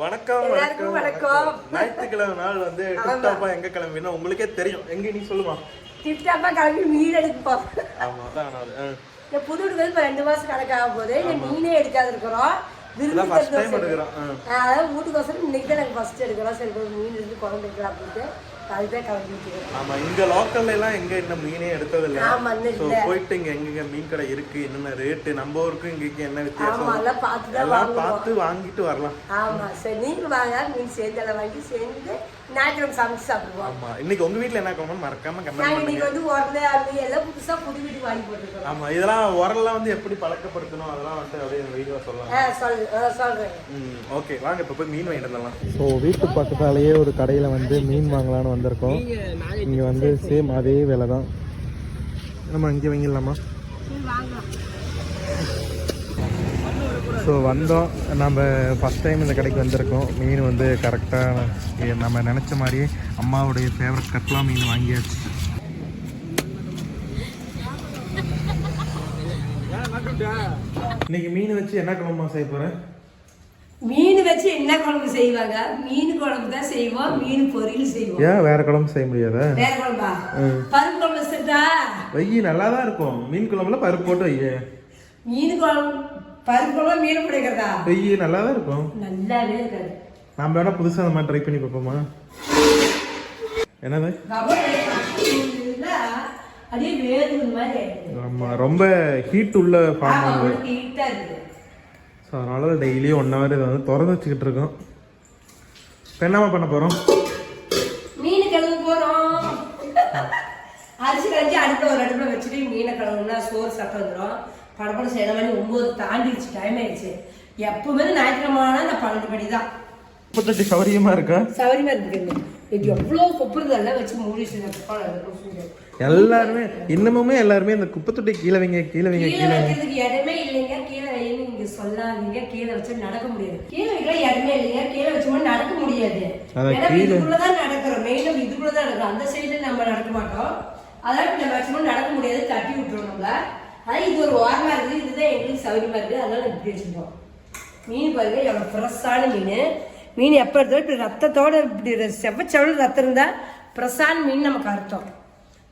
வணக்கம் வணக்கம். வணக்கம். ஞாயிற்றுக்கிழமை நாள் வந்து டிப்டாப்பா எங்க கிளம்பினா உங்களுக்கே தெரியும். எங்க நீ சொல்லுமா? டிப்டாப்பா கிளம்பி மீன் எடுக்க போறோம் ஆமா அதான். இந்த புது வந்து இப்போ ரெண்டு மாசம் கணக்காக போகுது. இந்த மீனே எடுக்காது இருக்கிறோம். ஆ, அதாவது வீட்டுக்கோசரம் இன்னைக்கு தான் நாங்கள் ஃபர்ஸ்ட் எடுக்கிறோம். சரி மீன் இருந்து குழம்பு எடுக்கலாம் அப்படின்ட்டு. அதுதான் ஆமா இங்க லோக்கல்ல எல்லாம் எங்க இந்த மீனே எடுத்தது இல்ல ஆமா இன்னும் சோ இல்லை போயிட்டு இங்க எங்க மீன் கடை இருக்கு என்னென்ன ரேட்டு நம்ம ஊருக்கும் இங்கக்கு என்ன வித்தியாசம்? எல்லாம் பார்த்து எல்லாம் பார்த்து வாங்கிட்டு வரலாம். ஆமா சரி நீங்களும் வாங்க மீன் சேர்ந்து வாங்கி சேர்ந்து ஞாயிற்றுக்கிழமை சமைச்சு சாப்பிடுவோம். ஆமா இன்னைக்கு உங்க வீட்ல என்ன மறக்காம கமெண்ட் நாங்கள் பண்ணுங்க. இன்னைக்கு வந்து உரலை அது எல்லாம் புதுசா புது வீட்டுக்கு வாங்கி போட்டுருக்கோம். ஆமா இதெல்லாம் உரல்லாம் வந்து எப்படி பழக்கப்படுத்தணும்? அதெல்லாம் வந்து அப்படியே வீடியோ சொல்லலாம். ஆ சொல் ஆ, சொல்றேன். ம் ஓகே வாங்க இப்போ போய் மீன் வாங்கிட்டு வந்துடலாம். ஸோ வீட்டு பக்கத்தாலேயே ஒரு கடையில் வந்து மீன் வாங்கலாம்னு வந்திருக்கோம். இங்கே வந்து சேம் அதே விலை தான் நம்ம இங்கே வாங்கிடலாமா? ஸோ வந்தோம். நம்ம ஃபஸ்ட் டைம் இந்த கடைக்கு வந்திருக்கோம். மீன் வந்து கரெக்டாக நம்ம நினச்ச மாதிரியே அம்மாவுடைய ஃபேவரட் கட்லா மீன் வாங்கியாச்சு. இன்னைக்கு மீன் வச்சு என்ன குழம்பா செய்ய போகிறேன் மீன் வச்சு என்ன குழம்பு செய்வாங்க? மீன் குழம்பு தான் செய்வோம் மீன் பொரியல் செய்வோம். ஏன் வேற குழம்பு செய்ய முடியாதா? வேற குழம்பா? பருப்பு குழம்பு செட்டா வெய்யி நல்லா தான் இருக்கும். மீன் குழம்புல பருப்பு போட்டு வைய. மீன் குழம்பு பருப்பு குழம்பு மீன் பிடிக்கிறதா வெய்யி நல்லா தான் இருக்கும். நல்லாவே இருக்காது. நாம வேணா புதுசா அந்த மாதிரி ட்ரை பண்ணி பார்ப்போமா. என்னது? அதே வேறு மாதிரி ஆயிடுது. ஆமா ரொம்ப ஹீட் உள்ள ஃபார்ம் ஆகுது ஹீட்டா இருக்குது. ஸோ அதனால டெய்லியும் ஒன் ஹவர் இதை வந்து திறந்து வச்சுக்கிட்டு இருக்கோம். இப்போ என்னம்மா பண்ண போறோம்? மீன் கழுவு போறோம். அரிசி கழிஞ்சு அடுப்புல ஒரு அடுப்புல வச்சுட்டு மீனை கழுவுனா சோறு சாப்பிட்டு வந்துடும். படப்படம் செய்யற மாதிரி ஒன்பது தாண்டிடுச்சு டைம் ஆயிடுச்சு. எப்பவுமே ஞாயிற்றுக்கிழமை இந்த பன்னெண்டு மணி தான். முப்பத்தெட்டு சௌரியமா இருக்கா? சௌரியமா இருக்குது எவ்வளோ கொப்புறதெல்லாம் வச்சு மூடி வச்சிருக்கேன். எல்லாருமே இன்னமுமே எல்லாருமே இந்த குப்பை தொட்டி கீழே வைங்க கீழே வைங்க கீழே வைக்கிறதுக்கு இடமே இல்லைங்க. கீழே வைன்னு நீங்க சொல்லாதீங்க. கீழே வச்சு நடக்க முடியாது. கீழே வைக்கிற இடமே இல்லைங்க. கீழே வச்சு நடக்க முடியாது. ஏன்னா இதுக்குள்ளதான் நடக்கிறோம். மெயினும் இதுக்குள்ளதான் நடக்கிறோம். அந்த சைடுல நம்ம நடக்க மாட்டோம். அதாவது நம்ம மேக்ஸிமம் நடக்க முடியாது. தட்டி விட்டுரும் நம்மள. அதான் இது ஒரு ஓரமா இருக்குது. இதுதான் எங்களுக்கு சௌகரியமா இருக்குது. அதனால இப்படி வச்சுருக்கோம் மீன் பாருங்க எவ்வளோ ஃப்ரெஷ்ஷான மீன். மீன் எப்போ எடுத்தாலும் இப்படி ரத்தத்தோட இப்படி செவ்வச்சவள் ரத்தம் இருந்தால் ஃப்ரெஷ்ஷான மீன் நமக்கு அர்த்தம்.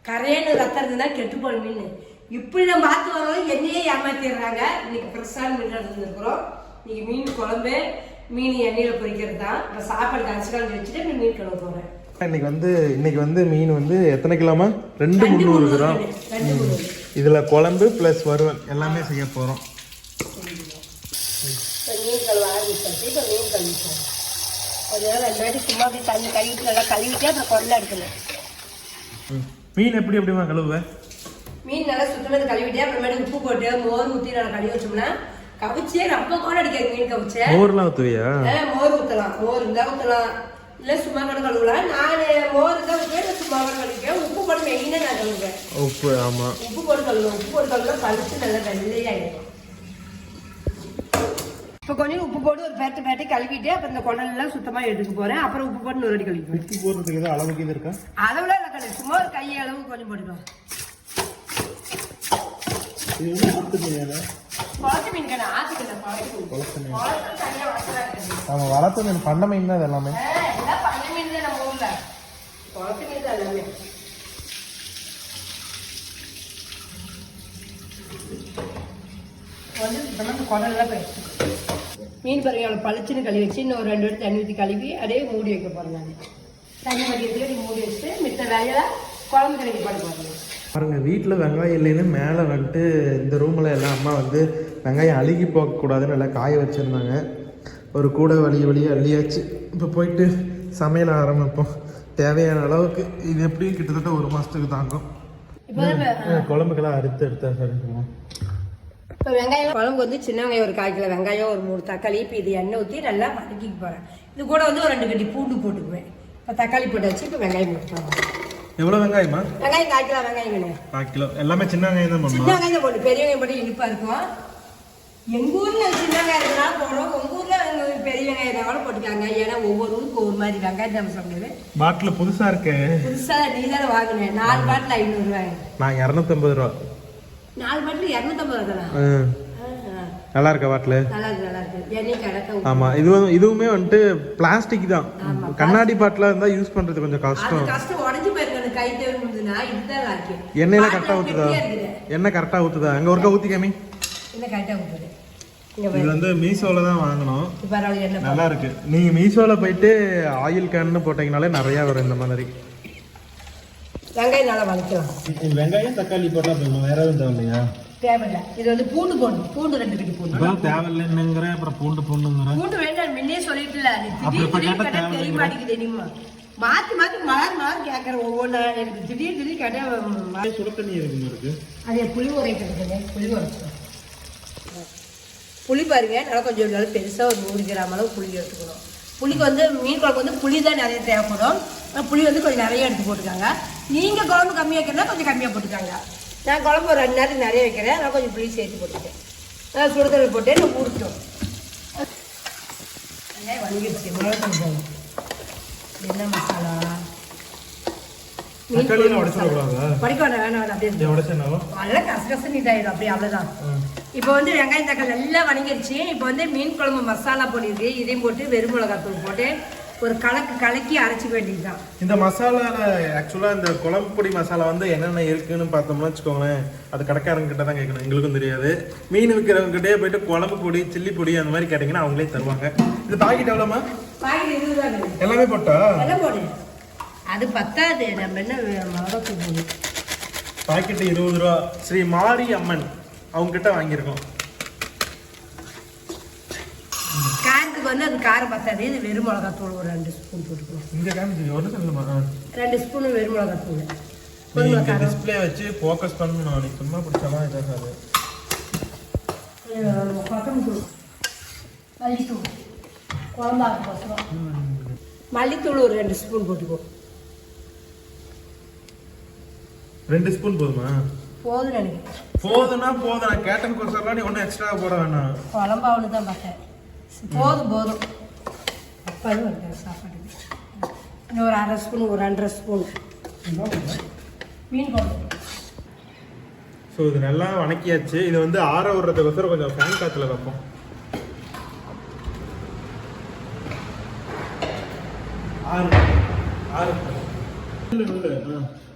கரையான ரத்தம் இருந்தால் கெட்டு போன மீன் இப்படி நம்ம பார்த்து வரோம் என்னையே ஏமாத்திடுறாங்க. இன்னைக்கு ஃப்ரெஷ்ஷான மீன் எடுத்துருக்குறோம் இன்னைக்கு மீன் குழம்பு மீன் எண்ணெயில் பொரிக்கிறது தான். இப்போ சாப்பாடு கரைச்சி கலந்து வச்சுட்டு இப்படி மீன் கழுவ போகிறேன் இன்னைக்கு வந்து இன்னைக்கு வந்து மீன் வந்து எத்தனை கிலோமா ரெண்டு முந்நூறு கிராம். ரெண்டு இதுல குழம்பு ப்ளஸ் வறுவல் எல்லாமே செய்ய போறோம். இப்போ மீன் கழுவ ஆரம்பிச்சாச்சு. இப்போ மீன் கழுவிச்சோம் அதனால ரெண்டு வாட்டி சும்மா அப்படி தண்ணி கழுவிட்டு நல்லா கழுவிட்டு அப்புறம் குரல எடுக்கணும். ம். மீன் எப்படி எப்படிமா கழுவுவ? மீன் நல்லா சுத்தமாக கழுவிட்டு அப்புறமேட்டு உப்பு போட்டு மோர் ஊற்றி நல்லா கழுவி வச்சோம்னா கவிச்சே ரொம்ப கூட அடிக்காது மீன் கவிச்சே. மோர்லாம் ஊத்துவியா? ஆ, மோர் ஊற்றலாம் மோர் இருந்தால் ஊற்றலாம் இல்லை சும்மா கூட கழுவலாம். நான் மோர் இருந்தால் ஊற்றுவேன் சும்மா கூட கழுவிப்பேன் உப்பு போட்டு மெயினாக நான் கழுவுவேன். உப்பு ஆமா. உப்பு போட்டு கழுவுவேன் உப்பு போட்டு கழுவுனா கழிச்சு நல்லா வெள்ளையாயிடும் இப்போ கொஞ்சம் உப்பு போட்டு ஒரு பேட்டை பேட்டை கழுவிட்டு அப்புறம் இந்த குடலெல்லாம் சுத்தமாக எடுக்க போகிறேன் அப்புறம் உப்பு போட்டு இன்னொரு வாட்டி கழுவிப்பேன் உப்பு போடுறதுக்கு ஏதோ அளவுக்கு இது இருக்கா? அளவுல இல்லை கழுவி சும்மா ஒரு கையை அளவு கொஞ்சம் போட்டுக்கலாம் இது வந்து மீன் குளத்து மீன் கடை குளத்து மீன். தனியாக வளர்த்துறாங்க நம்ம வளர்த்த மீன் பண்ண மீன் தான் இது எல்லாமே. எல்லாம் பண்ண மீன் தான் நம்ம ஊர்ல. குளத்து மீன் தான் எல்லாமே. வந்து இந்த குடல்லாம் போயிடுச்சு மீன் பாருங்க அவ்வளோ பளிச்சுன்னு கழுவி வச்சு இன்னும் ஒரு ரெண்டு வாட்டி தண்ணி ஊற்றி கழுவி அப்படியே மூடி வைக்க போகிறேன் நான். தண்ணி வடிக்கிறதுக்கு நீ மூடி வச்சுட்டு மித்த வேலையில குழம்பு கறிக்கு போட போகிறேன் பாருங்க வீட்டில் வெங்காயம் இல்லைன்னு மேலே வந்துட்டு இந்த ரூமில் எல்லாம் அம்மா வந்து வெங்காயம் அழுகி போகக்கூடாதுன்னு எல்லாம் காய வச்சுருந்தாங்க. ஒரு கூட வழி வழியாக அள்ளியாச்சு. இப்போ போயிட்டு சமையல் ஆரம்பிப்போம். தேவையான அளவுக்கு இது எப்படியும் கிட்டத்தட்ட ஒரு மாதத்துக்கு தாங்கும். குழம்புக்கெல்லாம் அறுத்து எடுத்தா சரிங்க இப்போ வெங்காயம் குழம்பு வந்து சின்ன வெங்காயம் ஒரு கால் கிலோ வெங்காயம் ஒரு மூணு தக்காளி இப்போ இது எண்ணெய் ஊற்றி நல்லா வதக்கிக்க போகிறேன் இது கூட வந்து ஒரு ரெண்டு கட்டி பூண்டு போட்டுக்குவேன். இப்போ தக்காளி போட்டு வச்சு இப்போ வெங்காயம் போட்டுக்கலாம் எவ்வளோ வெங்காயமா வெங்காயம் கால் கிலோ வெங்காயம் கால் கிலோ. எல்லாமே சின்ன வெங்காயம் தான் சின்ன வெங்காயம் தான் போட்டு பெரிய வெங்காயம் போட்டு இனிப்பாக இருக்கும். எங்கள் ஊரில் சின்ன வெங்காயம் இருந்தாலும் போடுறோம் உங்கள் ஊரில் பெரிய வெங்காயம் இருந்தாலும் போட்டுக்காங்க ஏன்னா ஒவ்வொரு ஊருக்கு ஒவ்வொரு மாதிரி வெங்காயம் நம்ம சொல்லுது பாட்டில் புதுசாக இருக்கு. புதுசாக நீ தானே வாங்கினேன். நாலு பாட்டில் ஐநூறுரூவாங்க நான் இரநூத்தம்பது ரூபா. நாலு பாட்டில் இரநூத்தம்பது ரூபா. நல்லா இருக்கா பாட்டில்? நல்லா இருக்கு நல்லா இருக்கு எண்ணெய் கிடக்க ஆமா இது வந்து- இதுவுமே வந்துட்டு பிளாஸ்டிக் தான். கண்ணாடி பாட்டில் இருந்தா யூஸ் பண்றது கொஞ்சம் கஷ்டம். கஷ்டம். உடஞ்சு போயிருக்கு அந்த கை தேவைன்னா இதுதான் லாக்கி எண்ணெயில கரெக்டா ஊத்துதா? எண்ணெய் கரெக்டா ஊத்துதா? அங்க ஒருக்கா ஊத்தி காமி. என்ன கரெக்டா ஊத்துது? இங்க இது வந்து மீஷோல தான் என்ன நல்லா இருக்கு. நீங்க மீஷோல போயிட்டு ஆயில் கேன்னு போட்டீங்கனாலே நிறைய வரும் இந்த மாதிரி. வெங்காயம் நல்லா வதக்கலாம். வெங்காயம் தக்காளி போட்டா போதும்? வேற எதுவும் தேவையில்லையா? தேவையில்ல. இது வந்து பூண்டு போடணும். பூண்டு ரெண்டு கட்டி பூண்டு. அதான் தேவையில்லைன்னுங்கிற அப்புறம் பூண்டு பூண்டுங்கிற. பூண்டு வேண்டாம் முன்னே கேட்டா கேட்டா தெரிய மாட்டேங்குது இனிமா மாத்தி மாத்தி மலர் மலர் கேட்கற ஒவ்வொன்று எனக்கு திடீர் திடீர் கேட்டா ம- சுட தண்ணி இருக்குங்க இருக்கு? அது புளி உரைக்கிறது புளி புளி பாருங்க. நல்லா கொஞ்சம் நல்லா பெருசாக ஒரு நூறு கிராம் அளவு புளி எடுத்துக்கணும். புளிக்கு வந்து மீன் குழம்பு வந்து புளி தான் நிறைய தேவைப்படும். புளி வந்து கொஞ்சம் நிறைய எடுத்து போட்டுக்காங்க. நீங்கள் குழம்பு கம்மியாக வைக்கிறதா கொஞ்சம் கம்மியாக போட்டுக்காங்க. நான் குழம்பு ஒரு ரெண்டு நேரத்துக்கு நிறைய வைக்கிறேன் நான் கொஞ்சம் புளி சேர்த்து போட்டுட்டேன் நான் சுடுதல் போட்டு நான் ஊறிட்டோம். வெங்காயம் வதங்கிடுச்சு மிளகாத்தூள் என்ன மசாலா? படிக்க வேண்டாம் வேணாம் வேணாம் அப்படியே இருக்கு. உடச்சேனாலும் நல்லா கசகச நீட்டாயிடும் அப்படியே அவ்வளோதான் இப்போ வந்து வெங்காயம் தக்காளி நல்லா வணங்கிருச்சு. இப்போ வந்து மீன் குழம்பு மசாலா பொடி இருக்கு இதையும் போட்டு வெறும் மிளகாத்தூள் போட்டு ஒரு கலக்கு கலக்கி அரைச்சிக்க வேண்டியதுதான். இந்த மசாலால ஆக்சுவலா இந்த குழம்பு பொடி மசாலா வந்து என்னென்ன இருக்குன்னு பார்த்தோம்னா வச்சுக்கோங்களேன். அது கடைக்காரங்க கிட்ட தான் கேட்கணும். எங்களுக்கும் தெரியாது. மீன் விற்கிறவங்க கிட்டே போயிட்டு குழம்பு பொடி சில்லி பொடி அந்த மாதிரி கேட்டிங்கன்னா அவங்களே தருவாங்க. இது பாக்கெட் எவ்வளோமா எல்லாமே போட்டா? எல்லாம் போடு. அது பத்தாது. நம்ம என்ன மிளகாத்தூள் பாக்கெட் இருபது ரூபா ஸ்ரீ மாரி அம்மன் அவங்க கிட்ட வாங்கியிருக்கோம். காரத்துக்கு வந்து அது காரம் பத்தாது. இது வெறும் மிளகாத்தூள் ஒரு ரெண்டு ஸ்பூன் போட்டுக்கணும். ஒரு சொல்லுமா ரெண்டு ஸ்பூன் வெறும் மிளகாத்தூள். காரம். டிஸ்ப்ளே வச்சு ஃபோக்கஸ் பண்ணணும் நீ சும்மா பிடிச்சாலாம் இதாகாது கொத்தமல்லி தூள். மல்லித்தூள். குழம்பாக்கு மல்லித்தூள் ஒரு ரெண்டு ஸ்பூன் போட்டுக்கோ. ரெண்டு ஸ்பூன் போதுமா? போதும் நினைக்கிறேன். போதும்னா போதும். நான் கேட்டன் கோசர்லாம் நீ ஒன்றும் எக்ஸ்ட்ரா போட வேணாம். குழம்பாவனு தான் பார்த்தேன் போதும் போதும். அப்பாவும் இருக்கேன் சாப்பாட்டுக்கு இன்னும் ஒரு அரை ஸ்பூன் ஒரு ரெண்டரை ஸ்பூன். மீன் குழம்பு. ஸோ இது நல்லா வணக்கியாச்சு. இது வந்து ஆற விடுறதுக்கோசரம் கொஞ்சம் ஃபேன் காத்துல வைப்போம். ஆறு. ஆறு.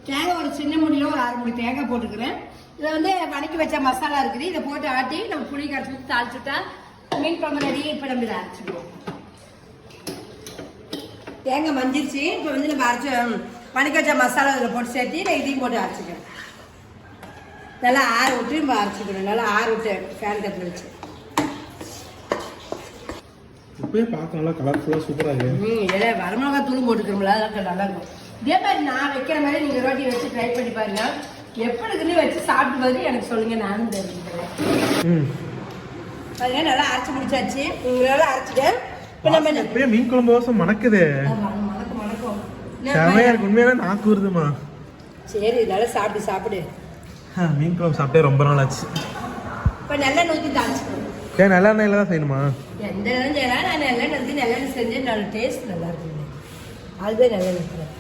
தேங்காய் ஒரு சின்ன முடியில் ஒரு அரை முடி தேங்காய் போட்டுக்கிறேன். இதில் வந்து வணக்கி வச்ச மசாலா இருக்குது. இதை போட்டு ஆட்டி நம்ம புளி கரைச்சி தாளிச்சுட்டா மீன் குழம்பு ரெடி இப்போ நம்ம இதை அரைச்சிடுவோம் தேங்காய் மஞ்சிருச்சு. இப்போ வந்து நம்ம அரைச்சி வணக்கி வச்ச மசாலா இதில் போட்டு சேர்த்து நான் இதையும் போட்டு அரைச்சிக்கிறேன். நல்லா ஆற விட்டு நம்ம அரைச்சிக்கணும் நல்லா ஆற விட்டு ஃபேன் கட்டில் வச்சு. இப்பயே பார்க்க நல்லா கலர்ஃபுல்லாக சூப்பராக இருக்கு. ம் இதில் வரமிளகா தூளும் போட்டுக்கிறோம்ல அதெல்லாம் நல்லா இருக்கும். இதே மாதிரி நான் வைக்கிற மாதிரி நீங்கள் ரோட்டி வச்சு ட்ரை பண்ணி பாருங்க. எப்படி இருக்குன்னு வச்சு சாப்பிட்டு பார்த்து எனக்கு சொல்லுங்க நானும் தெரிஞ்சுக்கிறேன். ம். பாருங்க நல்லா அரைச்சி முடிச்சாச்சு. நல்லா அரைச்சிட்டேன் இப்போ நம்ம மீன் குழம்பு வாசம் மணக்குதே. மணக்கும் செமையா இருக்கு உண்மையாவே நாக்கு வருதுமா. சரி நல்லா சாப்பிடு சாப்பிடு. மீன் குழம்பு சாப்பிட்டே ரொம்ப நாள் ஆச்சு. இப்போ ஊற்றி தாளிச்சுக்கணும் ஏன் நல்ல எண்ணெயில தான் செய்யணுமா? எந்த நேரம் செய்யலாம் நான் நல்லெண்ணெய் ஊற்றி நல்லெண்ணெய் செஞ்சு நல்ல டேஸ்ட் நல்லா இருக்குங்க. அதுதான் ஊற்றுறேன்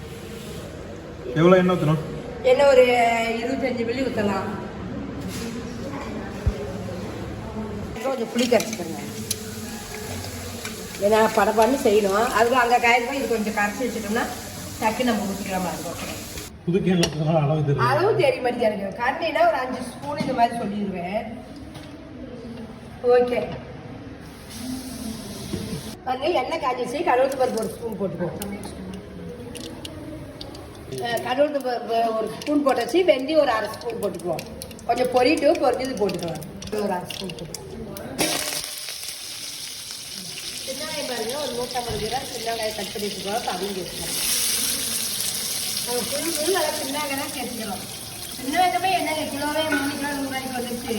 எவ்வளோ எண்ணெய் ஊற்றணும் என்ன ஒரு இருபத்தஞ்சு மில்லி ஊற்றலாம் கொஞ்சம் புளி கரைச்சிக்கோங்க ஏன்னா படப்பான்னு செய்யணும். அதுக்கு அங்கே காயிருக்கும் இது கொஞ்சம் கரைச்சி வச்சுட்டோம்னா டக்கு நம்ம ஊற்றிக்கிற மாதிரி இருக்கும் அளவு தெரிய மாட்டேங்குது எனக்கு கரண்டினா ஒரு அஞ்சு ஸ்பூன் இந்த மாதிரி சொல்லிடுவேன். ஓகே. பாருங்க எண்ணெய் காய்ச்சிச்சு கடவுள் பருப்பு ஒரு ஸ்பூன் போட்டுக்குவோம் கடவுள் பருப்பு ஒரு ஸ்பூன் போட்டாச்சு. வெந்தி ஒரு அரை ஸ்பூன் போட்டுக்குவோம் கொஞ்சம் பொரிட்டு பொரிஞ்சது போட்டுக்கலாம் ஒரு அரை ஸ்பூன் போட்டுக்குவோம் சின்ன வெங்காயம் பாருங்க ஒரு நூற்றம்பது கிராம் சின்ன வெங்காயம் கட் பண்ணி வச்சுக்கோம் தமிழ் வச்சுக்கலாம் நாங்கள் புளி நல்லா சின்ன வெங்காயம் சேர்த்துக்கிறோம் சின்ன வெங்காயமே என்னங்க கிலோவே மூணு கிலோ நூறுரூவாய்க்கு வந்துச்சு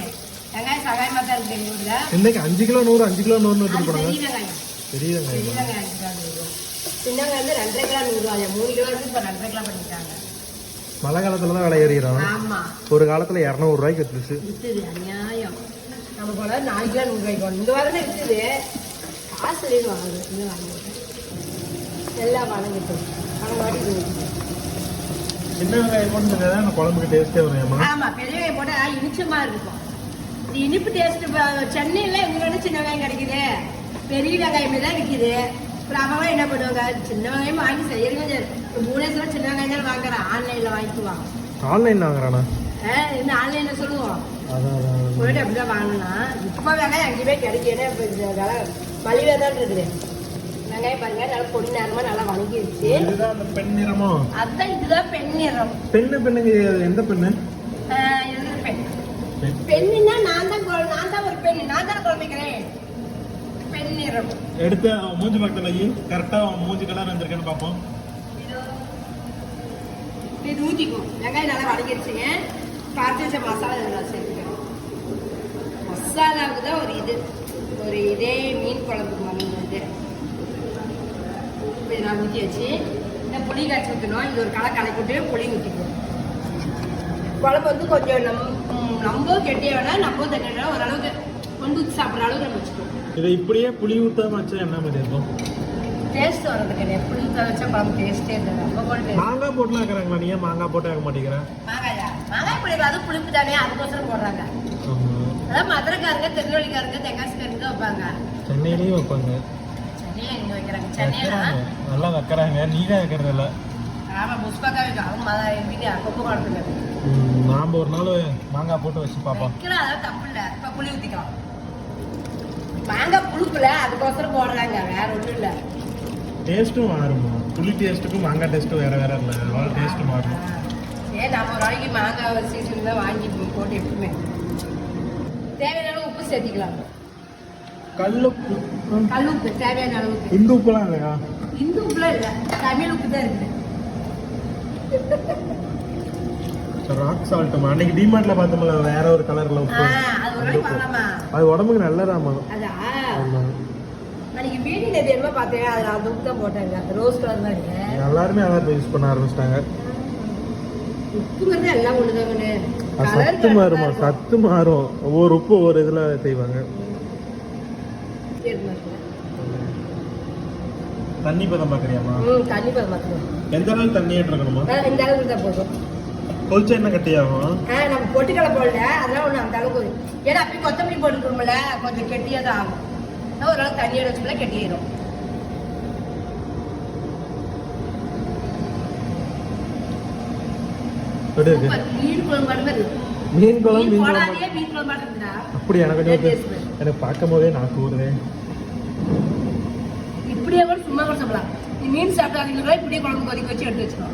வெங்காயம் சகாயமாக தான் இருக்குது எங்கள் ஊரில். இன்னைக்கு அஞ்சு கிலோ நூறு அஞ்சு கிலோ நூறுன்னு போனாங்க பெரிய வெங்காயம். பெரிய வெங்காயம். நூறு சின்ன வெங்காயம் வந்து ரெண்டரை கிலோ நூறுரூவா மூணு கிலோ வந்து இப்போ ரெண்டரை கிலோ பண்ணிட்டாங்க. மழை காலத்துல தான் விலை ஏறிடும் ஒரு காலத்துல இரநூறுவாய்க்கு வித்துச்சு. வித்துது அநியாயம். நம்ம போல நாலு கிலோ நூறுரூவாய்க்கு வரும் இந்த வாரம் தான் வித்துது. இல்லைன்னு வாங்குது இன்னும் வாங்கிட்டு எல்லாம் வணங்கிட்டு பணம் வாடி போகுது சின்ன வெங்காயம் போட்டு செஞ்சாதான் அந்த குழம்புக்கு டேஸ்டே வரும் ஏமா ஆமா பெரிய வெங்காயம் போட்டா இனிச்சமா இருக்கும். இது இனிப்பு டேஸ்ட் சென்னையில எங்களோட சின்ன வெங்காயம் கிடைக்குது. பெரிய வெங்காயமே தான் விற்கிது அப்புறம் அவன் என்ன பண்ணுவாங்க? சின்ன வெங்காயம் வாங்கி செய்யறங்க மூணேஸ்வரம் சின்ன வெங்காயம் வாங்குறேன். ஆன்லைன்ல வாங்கிக்குவான். ஆன்லைன்ல வாங்குறானா? இந்த ஆன்லைன்ல சொல்லுவோம் அதான் அதான் போயிட்டு அப்படிதான் வாங்கலாம் இப்போ வெங்காயம் அங்கேயுமே கிடைக்கல இப்போ இந்த விலை மலிவாக தான் இருக்குது. வெங்காயம் பாருங்க நல்லா பொடி நேரமா நல்லா வணங்கிருச்சு. பெண் நிறமோ? அதுதான் இதுதான் பெண் நிறம். பெண்ணு பெண்ணுங்க எந்த பெண்ணு? பெண். பெண். பெண்ணுன்னா நான் தான் நான் தான் ஒரு பெண் நான் தான் குழந்தைக்கிறேன். பெண் நிறம். எடுத்து மூஞ்சி பக்கத்துல கரெக்டா மூஞ்சி கலர் வந்திருக்கேன்னு பார்ப்போம். இதோ. ஊற்றிக்கும் வெங்காயம் நல்லா வதக்கிடுச்சுங்க காய்ச்சி மசாலா சேர்த்துக்கிறோம் மசாலாவுக்கு தான் ஒரு இது. ஒரு இதே மீன் குழம்புக்கு வந்து. இப்போ நான் ஊற்றி வச்சு இந்த புளி காய்ச்சி ஊற்றணும் இது ஒரு களை கலக்கிட்டு புளி ஊற்றிக்குவோம் குழம்பு வந்து கொஞ்சம் நம் நம்ம கெட்டியாக வேணா நம்ம தண்ணி வேணா ஓரளவுக்கு கொண்டு ஊற்றி சாப்பிட்ற அளவுக்கு நம்ம வச்சுக்கோம் இதை இப்படியே புளி ஊத்தாம வச்சா என்ன மாதிரி இருக்கும்? டேஸ்ட் வரது கிடையாது. புளி ஊற்ற வச்சா குழம்பு கூட taste. மாங்காய் போட்டுலாம் இருக்கிறாங்களா நீ மாங்காய் போட்டு ஆக மாட்டேங்கிற? மாங்காயா அது புளிப்பு தானே அதுக்கோசரம் போடுறாங்க. அதான் மதுரைக்காரங்க திருநெல்வேலிக்காரங்க தெங்காசிக்காரங்க வைப்பாங்க. சென்னையிலயும் வைப்பாங்க. சென்னையில எங்க வைக்கிறாங்க? சென்னையில நல்லா வைக்கிறாங்க. நீ தான் வைக்கிறது இல்ல ஆமா புஷ்பாக்கா வைக்கும் அவங்க வீட்டு குழம்புங்க நாம ஒரு நாள் மாங்காய் போட்டு வச்சு பார்ப்போம். வைக்கலாம் அதான் தப்பு இல்லை. இப்போ புளி ஊற்றிக்கலாம் மாங்காய் புளிப்புல அதுக்கோசரம் போடுறாங்க. வேற ஒன்றும் இல்லை. டேஸ்ட்டும் மாறுமா. புளி டேஸ்ட்டுக்கும் மாங்காய் டேஸ்ட்டும் வேற வேற இல்லை. அதனால டேஸ்ட் மாறும். ஏன் ஒரு நாளைக்கு மாங்காய் ஒரு சீசன் தான் வாங்கி போட்டு எப்பவுமே தேவையான உப்பு சேர்த்திக்கலாம். கல்லு கல் உப்பு தேவையான அளவுக்கு. இந்து உப்புலாம் இல்லையா? இந்து உப்புலாம் இல்லை. தமிழ் உப்பு தான் இருக்குது. ராக் சால்ட் அன்னைக்கு டிமார்ட்ல பார்த்தோம்ல வேற ஒரு கலர்ல உப்பு. அது அது உடம்புக்கு நல்லதாமா அதா? அன்னைக்கு வீடியோ தெரியுமா பார்த்தேன் அதில் அந்த உப்பு தான் போட்டாங்க ரோஸ் கலர் தான் எல்லாருமே அதான் யூஸ் பண்ண ஆரம்பிச்சிட்டாங்க. உப்புங்கிறது எல்லாம் ஒண்ணுதாங்கண்ணே. சத்து மாறுமா சத்து மாறும். ஒவ்வொரு உப்பு ஒவ்வொரு இதுல செய்வாங்க. தண்ணி பதம் பாக்குறியாமா ம் தண்ணி பதம் மாற்றணும் எந்த அளவுக்கு தண்ணி இருக்கணுமா இந்த அளவுக்கு தான் போதும். கொதிச்சா என்ன கட்டியாகும்? ஆ நம்ம பொட்டுக்கடலை போடல. அதெல்லாம் ஒன்று அந்த அளவுக்கு. ஏன்னா அப்படி கொத்தமல்லி போட்டுக்கிறோம்ல கொஞ்சம் கெட்டியாக தான் ஆகும் ஓரளவு தண்ணியோட வச்சுக்கலாம் கெட்டியிடும் எப்படி இருக்கு சூப்பர். மீன் குழம்பு மீன் குழம்பு மீன் மீன் குழம்பு. அப்படி எனக்கு கொஞ்சம். எனக்கு பார்க்கும் போதே நான் கூறுதே. இப்படியே கூட சும்மா கூட சாப்பிடலாம். நீ மீன் சாப்பிடாதீங்க கூட இப்படியே குழம்பு கொதிக்க வச்சு எடுத்து இருக்கு.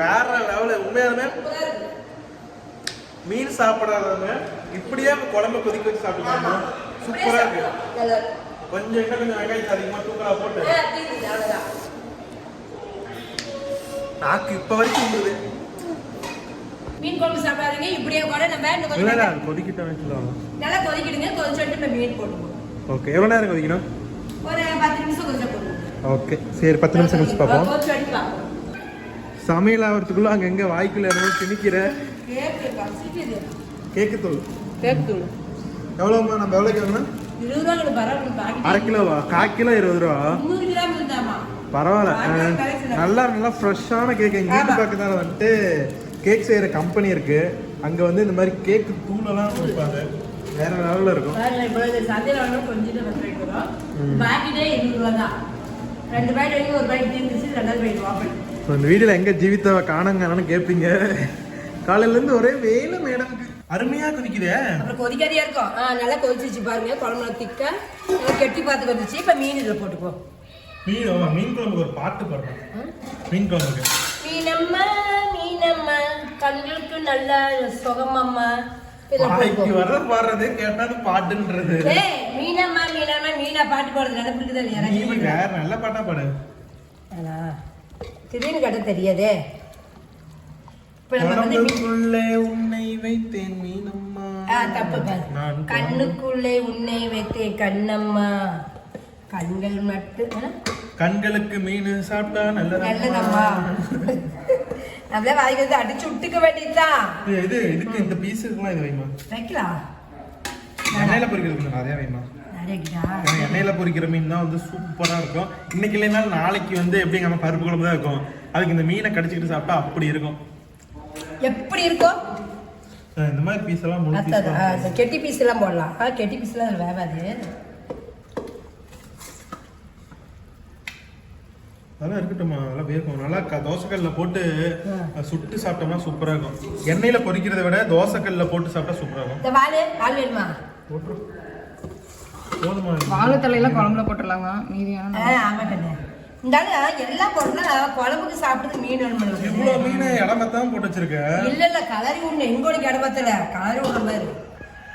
வேற லெவலில் உண்மையாலுமே. மீன் சாப்பிடாதவங்க இப்படியே குழம்பு கொதிக்க வச்சு சாப்பிடுவாங்க சூப்பரா இருக்கு. கொஞ்சம் இன்னும் கொஞ்சம் வெங்காயம் அதிகமாக தூக்கலா போட்டு. நாக்கு இப்ப வரைக்கும் உண்டுது மீன் குழம்பு சாப்பிடாதீங்க இப்படியே கூட நம்ம இன்னும் கொஞ்சம் கொதிக்கிட்டோம்னு சொல்லுவாங்க நல்லா கொதிக்கிடுங்க கொதிச்சுட்டு நம்ம மீன் போட்டுருவோம் ஓகே எவ்வளோ நேரம் கொதிக்கணும் ஒரு பத்து நிமிஷம் கொஞ்சம் போடுவோம் ஓகே சரி பத்து நிமிஷம் கழிச்சு பார்ப்போம் சமையல் ஆகிறதுக்குள்ள அங்க எங்க வாய்க்குள்ள இருந்து திணிக்கிற கேக்கு தூள் கேக்கு தூள் எவ்வளோம்மா நம்ம எவ்வளோ கேட்கணும் இருபது ரூபா உங்களுக்கு பரவாயில்ல பாக்கெட் அரை கிலோவா? கால் கிலோ இருபது ரூபா. முந்நூறு கிராம் இருந்தாமா பரவாயில்ல. நல்லா நல்லா ஃப்ரெஷ்ஷான கேக் எங்கள் வீட்டு. பக்கத்தால் வந்துட்டு கேக் செய்கிற கம்பெனி இருக்கு. அங்கே வந்து இந்த மாதிரி கேக்கு தூளெல்லாம் கொடுப்பாங்க. வேற லெவலில் இருக்கும். ஸோ இந்த வீடியோவில் எங்கே ஜீவிதாவை காணுங்கன்னு கேட்பீங்க காலையிலேருந்து ஒரே வேலை மேடம்க்கு அருமையாக குதிக்குதே. அப்புறம் கொதிக்காதியா இருக்கும். ஆ நல்லா கொதிச்சிச்சு பாருங்க. குழம்புல திக்கா நல்லா கெட்டி பார்த்து வந்துச்சு இப்போ மீன் இதில் போட்டுக்குவோம் மீன் ஆமா, மீன் குழம்புக்கு ஒரு பாட்டு பாடுறேன் மீன் குழம்புக்கு. மீனம்மா மீனம்மா கண்களுக்கு நல்ல சுகமம்மா. வாய்க்கு. வர பாடுறது கேட்டாது பாட்டுன்றது. ஏய் மீனம்மா மீனம்மா மீனா பாட்டு பாடுறது நினைப்பு இருக்குதா வேற நல்ல பாட்டா பாடு. திடீர்னு கேட்ட தெரியாதே. கடம்புக்குள்ளே உன்னை வைத்தேன் மீனம்மா. தப்பு கண்ணுக்குள்ளே உன்னை வைத்தேன் கண்ணம்மா. கண்கள் மட்டும்? கண்களுக்கு மீன் சாப்பிட்டா நல்லதம்மா. நல்லதம்மா. அப்படியே வாய்க்கு வந்து அடிச்சு விட்டுக்க வேண்டியதுதான் இது இது இதுக்கு இந்த பீஸுக்குலாம் இது வைமா வைக்கலாம் எண்ணெயில பொரிக்கிறதுக்கு நிறைய வைமா எண்ணெயில் பொரிக்கிற மீன் தான் வந்து சூப்பராக இருக்கும். இன்னைக்கு இல்லைனாலும் நாளைக்கு வந்து எப்படி நம்ம பருப்பு குழம்பு தான் இருக்கும். அதுக்கு இந்த மீனை கடிச்சிக்கிட்டு சாப்பிட்டா அப்படி இருக்கும். எப்படி இருக்கும் இந்த மாதிரி பீஸ் எல்லாம் பீஸ் கெட்டி பீஸ் எல்லாம் போடலாம். ஆ, கெட்டி பீஸ் எல்லாம் வேகாது. அதெல்லாம் இருக்கட்டும்மா நல்லா வேகும். நல்லா க- தோசைக்கல்ல போட்டு சுட்டு சாப்பிட்டோம்னா சூப்பராக இருக்கும். எண்ணெயில பொரிக்கிறத விட தோசைக்கல்ல போட்டு சாப்பிட்டா சூப்பராக இருக்கும். வாழை வாழை வேணுமா? போட்டுரு. போதுமா வாழைத்தலையெல்லாம் குழம்புல போட்டுடலாமா? மீதியான ஆ ஆமா கண்ணு. இருந்தாலும் எல்லாம் போடனா குழம்புக்கு சாப்பிட்டது மீன் வேணும் இவ்வளோ மீன் இடமத்தான் போட்டு வச்சிருக்க இல்ல இல்ல கலரி உண்டு எங்கோட இடமத்துல கலரி உள்ள பாரு.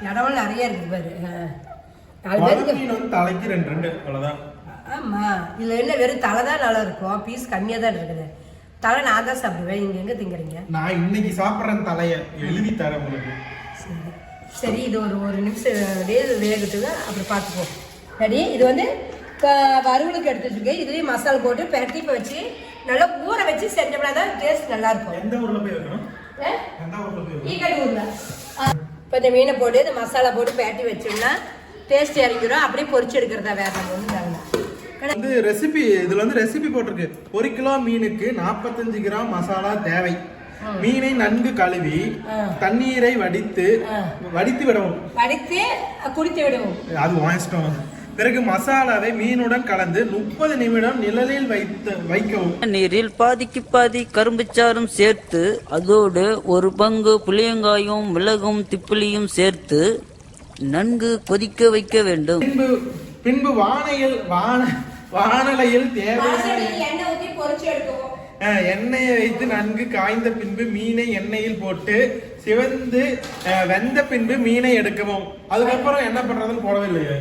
இடமெல்லாம் நிறைய இருக்கு பாரு. நாலு பேருக்கு மீன் வந்து தலைக்கு ரெண்டு ரெண்டு அவ்வளோதான் ஆமா. இதுல என்ன வெறும் தலை தான் நல்லா இருக்கும் பீஸ் கம்மியா தான் இருக்குது. தலை நான் தான் சாப்பிடுவேன். நீங்க எங்க திங்குறீங்க? நான் இன்னைக்கு சாப்பிட்றேன் தலைய. எழுதி தரேன் உங்களுக்கு. சரி. சரி இது ஒரு ஒரு நிமிஷம் இது வேகட்டுங்க. அப்புறம் பார்த்துப்போம். சரி இது வந்து க- வறுவலுக்கு எடுத்து வச்சுருக்கேன் இதுலேயும் மசாலா போட்டு பெரட்டி வச்சு நல்லா ஊற வச்சு செஞ்சோம்னா தான் டேஸ்ட் நல்லா இருக்கும். எந்த ஊர்ல போய் வைக்கணும்? ஊரில் இப்போ இந்த மீனை போட்டு இந்த மசாலா போட்டு பெரட்டி வச்சோம்னா டேஸ்ட் இறங்கிடும். அப்படியே பொரிச்சு எடுக்கிறதா வேற ஒன்றும் தேவை வந்து ரெசிபி இதுல வந்து ரெசிபி போட்டிருக்கு. ஒரு கிலோ மீனுக்கு 45 கிராம் மசாலா தேவை. மீனை நன்கு கழுவி. தண்ணீரை வடித்து. வடித்து விடவும். வடித்து குடித்து விடுவோம். அது இஷ்டம். பிறகு மசாலாவை மீனுடன் கலந்து முப்பது நிமிடம் நிழலில் வைத்து வைக்கவும். நீரில் பாதிக்கு பாதி கரும்புச்சாறும் சேர்த்து அதோடு ஒரு பங்கு புளியங்காயும் மிளகும் திப்பிலியும் சேர்த்து நன்கு கொதிக்க வைக்க வேண்டும். பின்பு பின்பு வானையில் வான வானலையில் தேவையான அஹ், எண்ணெயை வைத்து நன்கு காய்ந்த பின்பு மீனை எண்ணெயில் போட்டு சிவந்து வெந்த பின்பு மீனை எடுக்கவும். அதுக்கப்புறம் என்ன பண்றதுன்னு போடவே இல்லையே.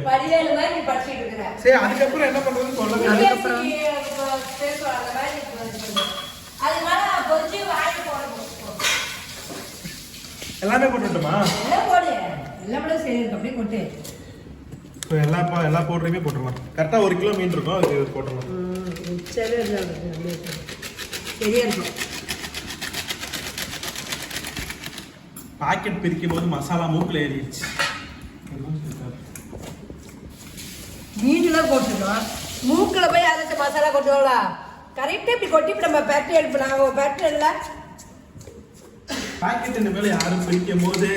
சரி அதுக்கப்புறம் என்ன பண்றதுன்னு சொல்லவே அதுக்கப்புறம். அது எல்லாமே போட்டுட்டுமா? எல்லா எல்லா பவுடரையுமே போட்டுருலாம் கரெக்டா ஒரு கிலோ மீன் இருக்கும் சரி அப்படியே சரியா இருக்கும் பாக்கெட் பிரிக்கும் போது மசாலா மூக்குல ஏறிடுச்சு. மீன்லாம் போட்டுருக்கோம் மூக்கில் போய் அரைச்ச மசாலா கொட்டுவோம்ல கரெக்டாக இப்படி கொட்டி நம்ம பேட்டரி எடுப்போம் நாங்கள் பேட்டரி இல்லை. பாக்கெட் இந்த மேல யாரும் பிரிக்கும் போது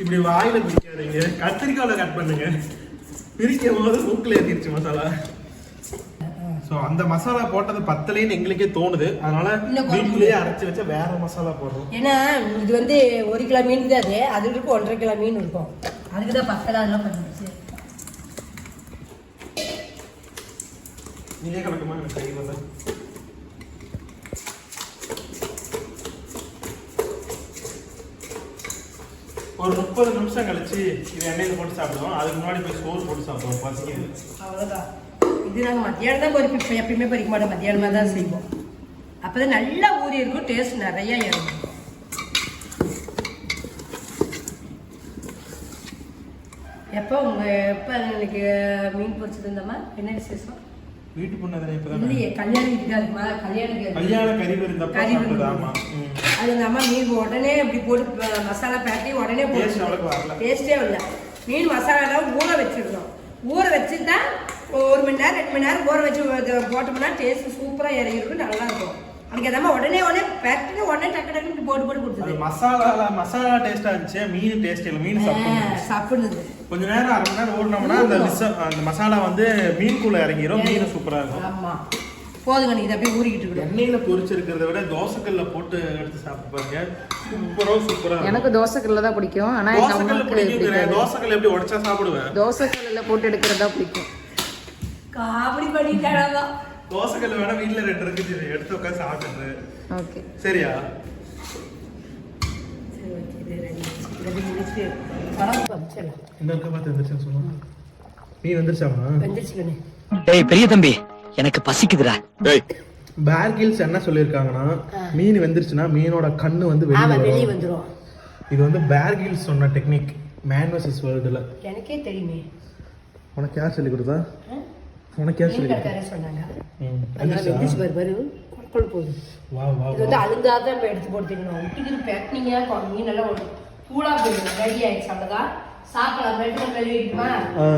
இப்படி வாயில பிரிக்காதீங்க. கத்திரிக்காயில கட் பண்ணுங்க. பிரிக்கும் போது மூக்குல ஏறிடுச்சு மசாலா. ஸோ அந்த மசாலா போட்டது பத்தலைன்னு எங்களுக்கே தோணுது. அதனால வீட்லயே அரைச்சு வச்ச வேற மசாலா போடுறோம். ஏன்னா இது வந்து ஒரு கிலோ மீன் தான் அது. அது இருக்கும் ஒன்றரை கிலோ மீன் இருக்கும். அதுக்கு தான் பத்தலை அதெல்லாம் பண்ணிடுச்சு நீயே எனக்கு கை வரல ஒரு முப்பது நிமிஷம் கழிச்சு இது எண்ணெயில் போட்டு சாப்பிடுவோம். அதுக்கு முன்னாடி போய் சோறு போட்டு சாப்பிடுவோம். பசிக்குது. அவ்வளோதான் இது நாங்கள் மத்தியானம் தான் பொறிப்போம் எப்பயுமே பறிக்க மாட்டோம். மத்தியானமாக தான் செய்வோம். அப்போ தான் நல்லா ஊறி இருக்கும். டேஸ்ட் நிறையா இறங்கும் எப்போ உங்கள் எப்போ இன்னைக்கு மீன் பொரிச்சது இருந்தம்மா என்ன விசேஷம்? வீட்டு பொண்ணு இல்லையே கல்யாண வீட்டுக்கு அதுக்கு மேலே கல்யாணம் கல்யாண கறி விருந்தப்ப கறி சாப்பிட்டது விருந்து. ஆமா. ம். அது இந்த அம்மா மீன் உடனே இப்படி போட்டு மசாலா பேட்டி உடனே வரல. டேஸ்டே இல்லை மீன் மசாலாலாம் ஊற வச்சிடணும் ஊற வச்சுட்டா ஒரு மணி நேரம் ரெண்டு மணி நேரம் ஊற வச்சு போட்டோம்னா டேஸ்ட் சூப்பராக இறங்கிருக்கும் நல்லா இருக்கும் அதுக்கு அந்த அம்மா உடனே உடனே பேட்டி உடனே டக்கு டக்குன்னு போட்டு போட்டு கொடுத்தது மசாலா மசாலா டேஸ்டா இருந்துச்சு மீன் டேஸ்ட் இல்லை மீன் சாப்பிடுது கொஞ்ச நேரம் அரை மணி நேரம் ஓடினோம்னா அந்த அந்த மசாலா வந்து மீனுக்குள்ள இறங்கிரும் மீன் சூப்பரா இருக்கும். ஆமா. போதுங்க நீ இதை அப்படியே ஊறிக்கிட்டு இருக்கணும் எண்ணெயில பொரிச்சிருக்கிறத விட தோசைக்கல்ல போட்டு எடுத்து சாப்பிட்டு பாருங்க. சூப்பரா சூப்பரா இருக்கும். எனக்கு தோசைக்கல்ல தான் பிடிக்கும் ஆனா எங்க தோசைக்கல்ல அம்மாவுக்கு பிடிக்குங்கிற பிடிக்காது. தோசைக்கல் எப்படி உடைச்சா சாப்பிடுவேன்? தோசைக்கல்ல போட்டு எடுக்கிறது தான் பிடிக்கும். காமெடி பண்ணிட்டாங்க தோசைக்கல் வேணா வீட்டுல ரெண்டு இருக்குது இதை எடுத்து உட்காந்து சாப்பிட்டுரு ஓகே. சரியா? சரி இருக்க மீன் வந்துருச்சாமா டேய் பெரிய தம்பி எனக்கு பசிக்குதுடா. பேர் கில்ஸ் என்ன சொல்லியிருக்காங்கன்னா மீன் வெந்துருச்சுன்னா மீனோட கண்ணு வந்து வெளியே வந்துரும். இது வந்து பேர் கில்ஸ் சொன்ன டெக்னிக். மேன் வர்சஸ் வேர்ல்டுல எனக்கே தெரியுமே. உனக்கு யார் சொல்லி கொடுத்தா? உனக்கு சொல்லி சொன்னாங்க. அதனால? வெந்துச்சு பாரு பாரு. போகுது. இது வந்து அழுந்தாதான் நம்ம எடுத்து போட்டுக்கணும். விட்டுக்கிட்டு பேட்டினீங்க மீன் எல்லாம் சூடா போயிடும் ரெடி ஆயிடுச்சு அவ்வளோதான் சாப்பிடலாம். ரெண்டு கழுவி வைக்குமா ஆ.